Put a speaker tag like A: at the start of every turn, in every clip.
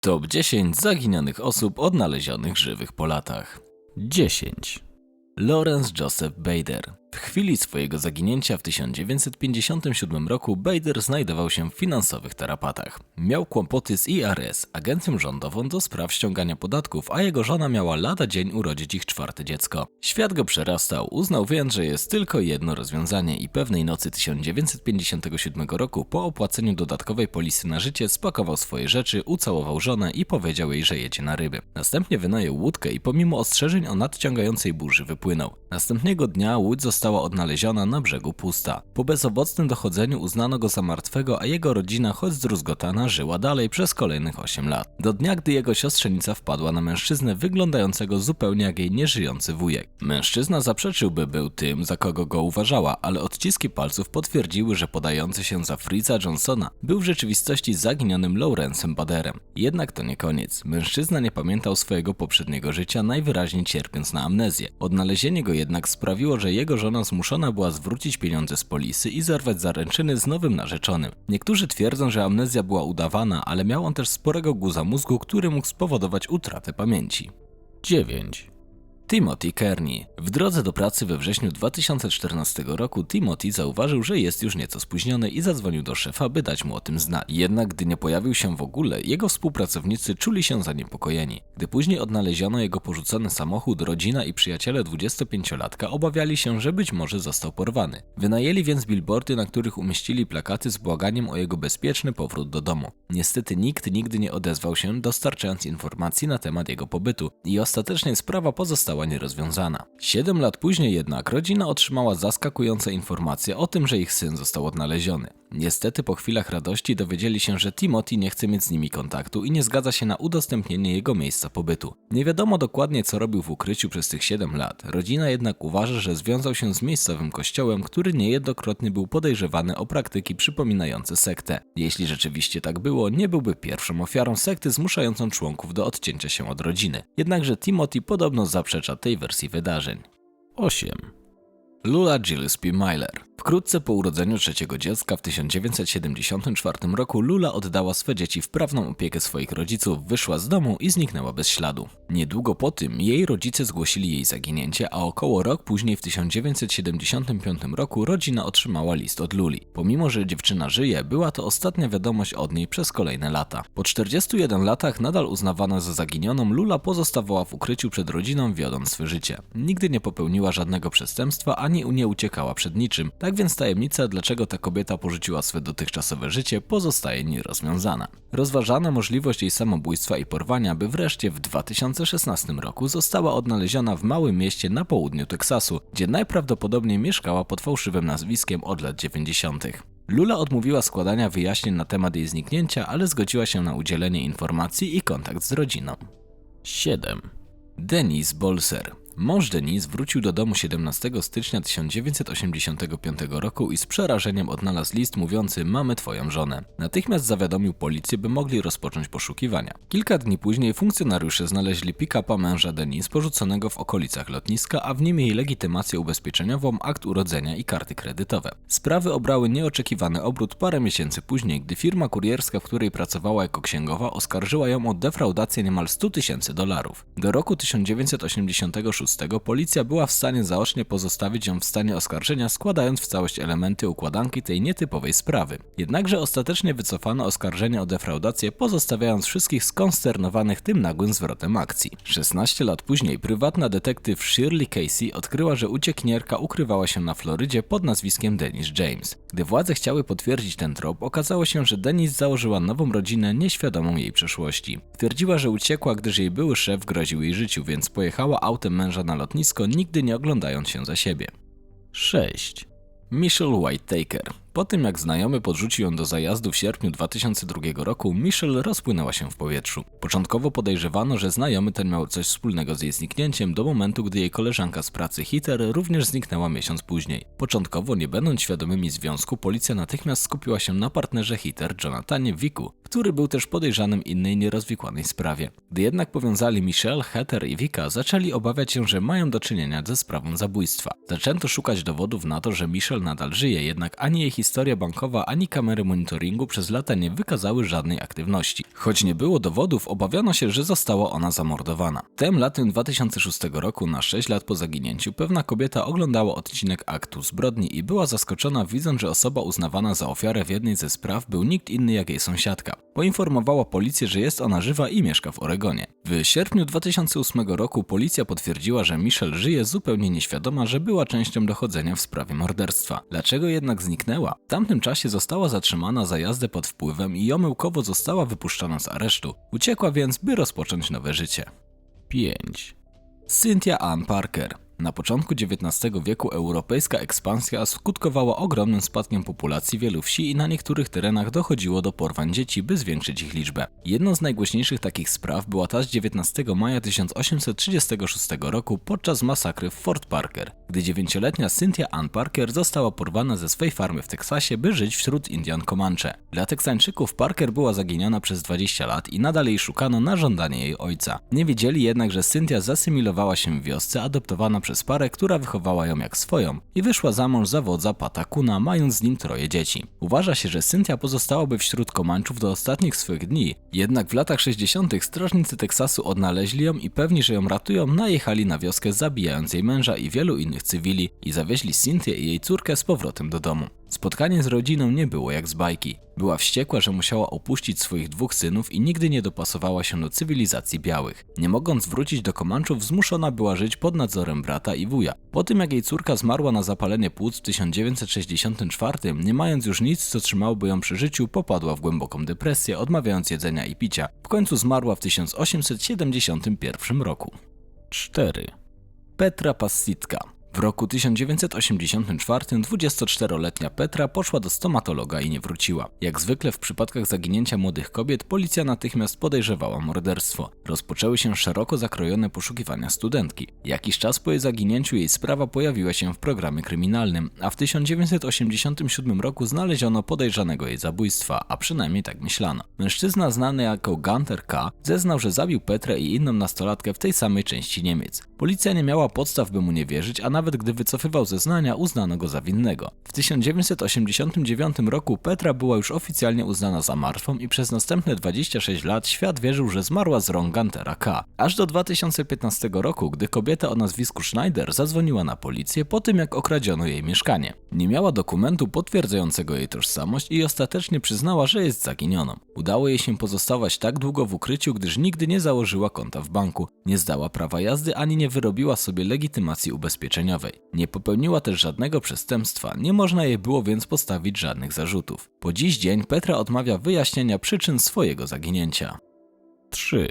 A: Top 10 zaginionych osób odnalezionych żywych po latach. 10. Lawrence Joseph Bader. W chwili swojego zaginięcia w 1957 roku Bader znajdował się w finansowych tarapatach. Miał kłopoty z IRS, agencją rządową do spraw ściągania podatków, a jego żona miała lada dzień urodzić ich czwarte dziecko. Świat go przerastał, uznał więc, że jest tylko jedno rozwiązanie i pewnej nocy 1957 roku po opłaceniu dodatkowej polisy na życie spakował swoje rzeczy, ucałował żonę i powiedział jej, że jedzie na ryby. Następnie wynajął łódkę i pomimo ostrzeżeń o nadciągającej burzy wypłynął. Następnego dnia łódź została odnaleziona na brzegu pusta. Po bezowocnym dochodzeniu uznano go za martwego, a jego rodzina, choć zdruzgotana, żyła dalej przez kolejnych 8 lat. Do dnia, gdy jego siostrzenica wpadła na mężczyznę wyglądającego zupełnie jak jej nieżyjący wujek. Mężczyzna zaprzeczył, by był tym, za kogo go uważała, ale odciski palców potwierdziły, że podający się za Fritza Johnsona był w rzeczywistości zaginionym Lawrence'em Baderem. Jednak to nie koniec. Mężczyzna nie pamiętał swojego poprzedniego życia, najwyraźniej cierpiąc na amnezję. Odnalezienie go jednak sprawiło, że jego żona zmuszona była zwrócić pieniądze z polisy i zerwać zaręczyny z nowym narzeczonym. Niektórzy twierdzą, że amnezja była udawana, ale miał on też sporego guza mózgu, który mógł spowodować utratę pamięci. 9. Timothy Kearney. W drodze do pracy we wrześniu 2014 roku Timothy zauważył, że jest już nieco spóźniony i zadzwonił do szefa, by dać mu o tym znać. Jednak gdy nie pojawił się w ogóle, jego współpracownicy czuli się zaniepokojeni. Gdy później odnaleziono jego porzucony samochód, rodzina i przyjaciele 25-latka obawiali się, że być może został porwany. Wynajęli więc billboardy, na których umieścili plakaty z błaganiem o jego bezpieczny powrót do domu. Niestety nikt nigdy nie odezwał się, dostarczając informacji na temat jego pobytu i ostatecznie sprawa pozostała nierozwiązana. Siedem lat później jednak rodzina otrzymała zaskakujące informacje o tym, że ich syn został odnaleziony. Niestety po chwilach radości dowiedzieli się, że Timothy nie chce mieć z nimi kontaktu i nie zgadza się na udostępnienie jego miejsca pobytu. Nie wiadomo dokładnie co robił w ukryciu przez tych 7 lat. Rodzina jednak uważa, że związał się z miejscowym kościołem, który niejednokrotnie był podejrzewany o praktyki przypominające sektę. Jeśli rzeczywiście tak było, nie byłby pierwszą ofiarą sekty zmuszającą członków do odcięcia się od rodziny. Jednakże Timothy podobno zaprzecza tej wersji wydarzeń. 8. Lula Gillespie Myler. Wkrótce po urodzeniu trzeciego dziecka w 1974 roku Lula oddała swe dzieci w prawną opiekę swoich rodziców, wyszła z domu i zniknęła bez śladu. Niedługo po tym jej rodzice zgłosili jej zaginięcie, a około rok później w 1975 roku rodzina otrzymała list od Luli. Pomimo, że dziewczyna żyje, była to ostatnia wiadomość od niej przez kolejne lata. Po 41 latach nadal uznawana za zaginioną, Lula pozostawała w ukryciu przed rodziną, wiodąc swe życie. Nigdy nie popełniła żadnego przestępstwa ani nie uciekała przed niczym, tak więc tajemnica, dlaczego ta kobieta porzuciła swe dotychczasowe życie, pozostaje nierozwiązana. Rozważana możliwość jej samobójstwa i porwania, by wreszcie w 2016 roku została odnaleziona w małym mieście na południu Teksasu, gdzie najprawdopodobniej mieszkała pod fałszywym nazwiskiem od lat 90. Lula odmówiła składania wyjaśnień na temat jej zniknięcia, ale zgodziła się na udzielenie informacji i kontakt z rodziną. 7. Denis Bolser Mąż Denise wrócił do domu 17 stycznia 1985 roku i z przerażeniem odnalazł list mówiący Mamy twoją żonę. Natychmiast zawiadomił policję, by mogli rozpocząć poszukiwania. Kilka dni później funkcjonariusze znaleźli pick-upa męża Denise porzuconego w okolicach lotniska, a w nim jej legitymację ubezpieczeniową, akt urodzenia i karty kredytowe. Sprawy obrały nieoczekiwany obrót parę miesięcy później, gdy firma kurierska, w której pracowała jako księgowa, oskarżyła ją o defraudację niemal 100 tysięcy dolarów. Do roku 1986 policja była w stanie zaocznie pozostawić ją w stanie oskarżenia, składając w całość elementy układanki tej nietypowej sprawy. Jednakże ostatecznie wycofano oskarżenie o defraudację, pozostawiając wszystkich skonsternowanych tym nagłym zwrotem akcji. 16 lat później prywatna detektyw Shirley Casey odkryła, że uciekinierka ukrywała się na Florydzie pod nazwiskiem Dennis James. Gdy władze chciały potwierdzić ten trop, okazało się, że Dennis założyła nową rodzinę nieświadomą jej przeszłości. Twierdziła, że uciekła, gdyż jej były szef groził jej życiu, więc pojechała autem męża na lotnisko, nigdy nie oglądając się za siebie. 6. Michelle Whitaker po tym jak znajomy podrzucił ją do zajazdu w sierpniu 2002 roku, Michelle rozpłynęła się w powietrzu. Początkowo podejrzewano, że znajomy ten miał coś wspólnego z jej zniknięciem do momentu, gdy jej koleżanka z pracy Hitter również zniknęła miesiąc później. Początkowo, nie będąc świadomymi związku, policja natychmiast skupiła się na partnerze Hitter, Jonathanie Wiku, który był też podejrzanym innej nierozwikłanej sprawie. Gdy jednak powiązali Michelle, Heather i Vika, zaczęli obawiać się, że mają do czynienia ze sprawą zabójstwa. Zaczęto szukać dowodów na to, że Michelle nadal żyje, jednak ani jej historia bankowa, ani kamery monitoringu przez lata nie wykazały żadnej aktywności. Choć nie było dowodów, obawiano się, że została ona zamordowana. Tym latem 2006 roku, na 6 lat po zaginięciu, pewna kobieta oglądała odcinek aktu zbrodni i była zaskoczona widząc, że osoba uznawana za ofiarę w jednej ze spraw był nikt inny jak jej sąsiadka. Poinformowała policję, że jest ona żywa i mieszka w Oregonie. W sierpniu 2008 roku policja potwierdziła, że Michelle żyje zupełnie nieświadoma, że była częścią dochodzenia w sprawie morderstwa. Dlaczego jednak zniknęła? W tamtym czasie została zatrzymana za jazdę pod wpływem i omyłkowo została wypuszczona z aresztu. Uciekła więc, by rozpocząć nowe życie. 5. Cynthia Ann Parker na początku XIX wieku europejska ekspansja skutkowała ogromnym spadkiem populacji wielu wsi i na niektórych terenach dochodziło do porwań dzieci, by zwiększyć ich liczbę. Jedną z najgłośniejszych takich spraw była ta z 19 maja 1836 roku podczas masakry w Fort Parker, gdy dziewięcioletnia Cynthia Ann Parker została porwana ze swej farmy w Teksasie, by żyć wśród Indian Comanche. Dla Teksańczyków Parker była zaginiona przez 20 lat i nadal jej szukano na żądanie jej ojca. Nie wiedzieli jednak, że Cynthia zasymilowała się w wiosce adoptowana przez parę, która wychowała ją jak swoją i wyszła za mąż za wodza Pata Kuna, mając z nim troje dzieci. Uważa się, że Cynthia pozostałaby wśród Komanczów do ostatnich swych dni, jednak w latach 60. strażnicy Teksasu odnaleźli ją i pewni, że ją ratują, najechali na wioskę zabijając jej męża i wielu innych cywili i zawieźli Cynthię i jej córkę z powrotem do domu. Spotkanie z rodziną nie było jak z bajki. Była wściekła, że musiała opuścić swoich dwóch synów i nigdy nie dopasowała się do cywilizacji białych. Nie mogąc wrócić do Komanczów, zmuszona była żyć pod nadzorem brata i wuja. Po tym jak jej córka zmarła na zapalenie płuc w 1964, nie mając już nic, co trzymałoby ją przy życiu, popadła w głęboką depresję, odmawiając jedzenia i picia. W końcu zmarła w 1871 roku. 4. Petra Passitka w roku 1984 24-letnia Petra poszła do stomatologa i nie wróciła. Jak zwykle w przypadkach zaginięcia młodych kobiet, policja natychmiast podejrzewała morderstwo. Rozpoczęły się szeroko zakrojone poszukiwania studentki. Jakiś czas po jej zaginięciu jej sprawa pojawiła się w programie kryminalnym, a w 1987 roku znaleziono podejrzanego jej zabójstwa, a przynajmniej tak myślano. Mężczyzna znany jako Gunter K. zeznał, że zabił Petrę i inną nastolatkę w tej samej części Niemiec. Policja nie miała podstaw, by mu nie wierzyć, a nawet gdy wycofywał zeznania, uznano go za winnego. W 1989 roku Petra była już oficjalnie uznana za martwą i przez następne 26 lat świat wierzył, że zmarła z rąk Guntera K. Aż do 2015 roku, gdy kobieta o nazwisku Schneider zadzwoniła na policję po tym, jak okradziono jej mieszkanie. Nie miała dokumentu potwierdzającego jej tożsamość i ostatecznie przyznała, że jest zaginioną. Udało jej się pozostawać tak długo w ukryciu, gdyż nigdy nie założyła konta w banku, nie zdała prawa jazdy ani nie wyrobiła sobie legitymacji ubezpieczeniowej. Nie popełniła też żadnego przestępstwa, nie można jej było więc postawić żadnych zarzutów. Po dziś dzień Petra odmawia wyjaśnienia przyczyn swojego zaginięcia. 3.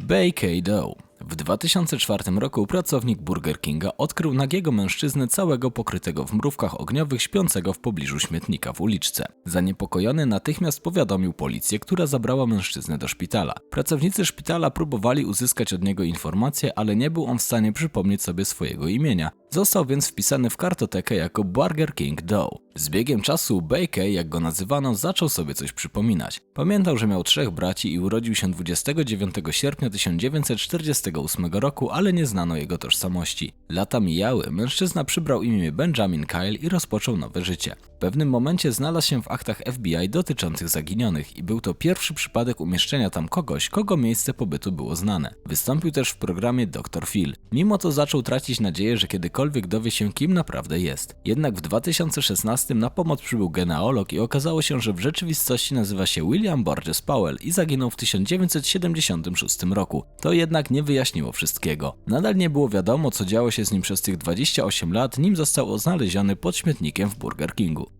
A: Bay K. Doe w 2004 roku pracownik Burger Kinga odkrył nagiego mężczyznę całego pokrytego w mrówkach ogniowych śpiącego w pobliżu śmietnika w uliczce. Zaniepokojony natychmiast powiadomił policję, która zabrała mężczyznę do szpitala. Pracownicy szpitala próbowali uzyskać od niego informacje, ale nie był on w stanie przypomnieć sobie swojego imienia. Został więc wpisany w kartotekę jako Burger King Doe. Z biegiem czasu Baker, jak go nazywano, zaczął sobie coś przypominać. Pamiętał, że miał trzech braci i urodził się 29 sierpnia 1948 roku, ale nie znano jego tożsamości. Lata mijały, mężczyzna przybrał imię Benjamin Kyle i rozpoczął nowe życie. W pewnym momencie znalazł się w aktach FBI dotyczących zaginionych i był to pierwszy przypadek umieszczenia tam kogoś, kogo miejsce pobytu było znane. Wystąpił też w programie Dr. Phil. Mimo to zaczął tracić nadzieję, że kiedykolwiek dowie się kim naprawdę jest. Jednak w 2016 na pomoc przybył genealog i okazało się, że w rzeczywistości nazywa się William Borges Powell i zaginął w 1976 roku. To jednak nie wyjaśniło wszystkiego. Nadal nie było wiadomo, co działo się z nim przez tych 28 lat, nim został znaleziony pod śmietnikiem w Burger Kingu.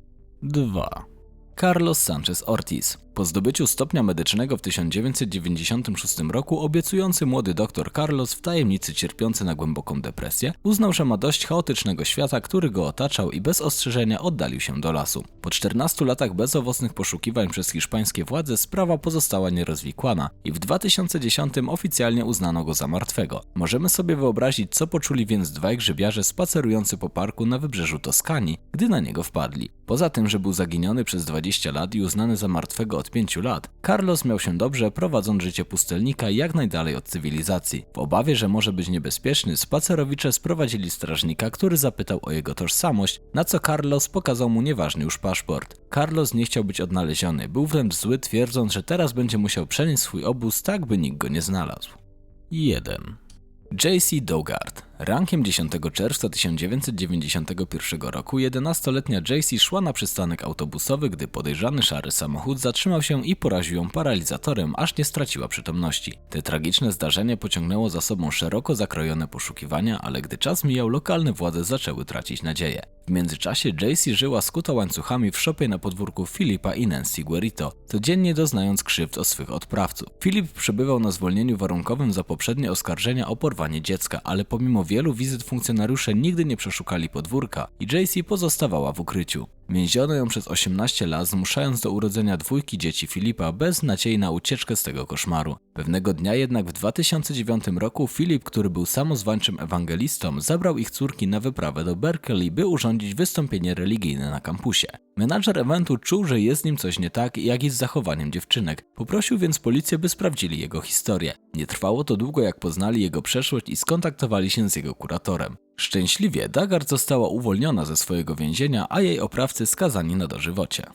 A: 2. Carlos Sanchez Ortiz po zdobyciu stopnia medycznego w 1996 roku obiecujący młody doktor Carlos w tajemnicy cierpiący na głęboką depresję uznał, że ma dość chaotycznego świata, który go otaczał i bez ostrzeżenia oddalił się do lasu. Po 14 latach bezowocnych poszukiwań przez hiszpańskie władze sprawa pozostała nierozwikłana i w 2010 oficjalnie uznano go za martwego. Możemy sobie wyobrazić, co poczuli więc dwaj grzybiarze spacerujący po parku na wybrzeżu Toskanii, gdy na niego wpadli. Poza tym, że był zaginiony przez 20 lat i uznany za martwego od pięciu lat, Carlos miał się dobrze, prowadząc życie pustelnika jak najdalej od cywilizacji. W obawie, że może być niebezpieczny, spacerowicze sprowadzili strażnika, który zapytał o jego tożsamość, na co Carlos pokazał mu nieważny już paszport. Carlos nie chciał być odnaleziony, był wręcz zły, twierdząc, że teraz będzie musiał przenieść swój obóz tak, by nikt go nie znalazł. 1. JC Dogard. Rankiem 10 czerwca 1991 roku 11-letnia JC szła na przystanek autobusowy, gdy podejrzany szary samochód zatrzymał się i poraził ją paralizatorem, aż nie straciła przytomności. Te tragiczne zdarzenie pociągnęło za sobą szeroko zakrojone poszukiwania, ale gdy czas mijał, lokalne władze zaczęły tracić nadzieję. W międzyczasie JC żyła skuta łańcuchami w szopie na podwórku Filipa i Nancy Guerito, codziennie doznając krzywd od swych odprawców. Filip przebywał na zwolnieniu warunkowym za poprzednie oskarżenia o porwanie dziecka, ale pomimo wielu wizyt funkcjonariusze nigdy nie przeszukali podwórka i JC pozostawała w ukryciu. Więziono ją przez 18 lat, zmuszając do urodzenia dwójki dzieci Filipa bez nadziei na ucieczkę z tego koszmaru. Pewnego dnia jednak w 2009 roku Filip, który był samozwańczym ewangelistą, zabrał ich córki na wyprawę do Berkeley, by urządzić wystąpienie religijne na kampusie. Menadżer eventu czuł, że jest z nim coś nie tak, jak i z zachowaniem dziewczynek. Poprosił więc policję, by sprawdzili jego historię. Nie trwało to długo, jak poznali jego przeszłość i skontaktowali się z jego kuratorem. Szczęśliwie Dagard została uwolniona ze swojego więzienia, a jej oprawcy skazani na dożywocie.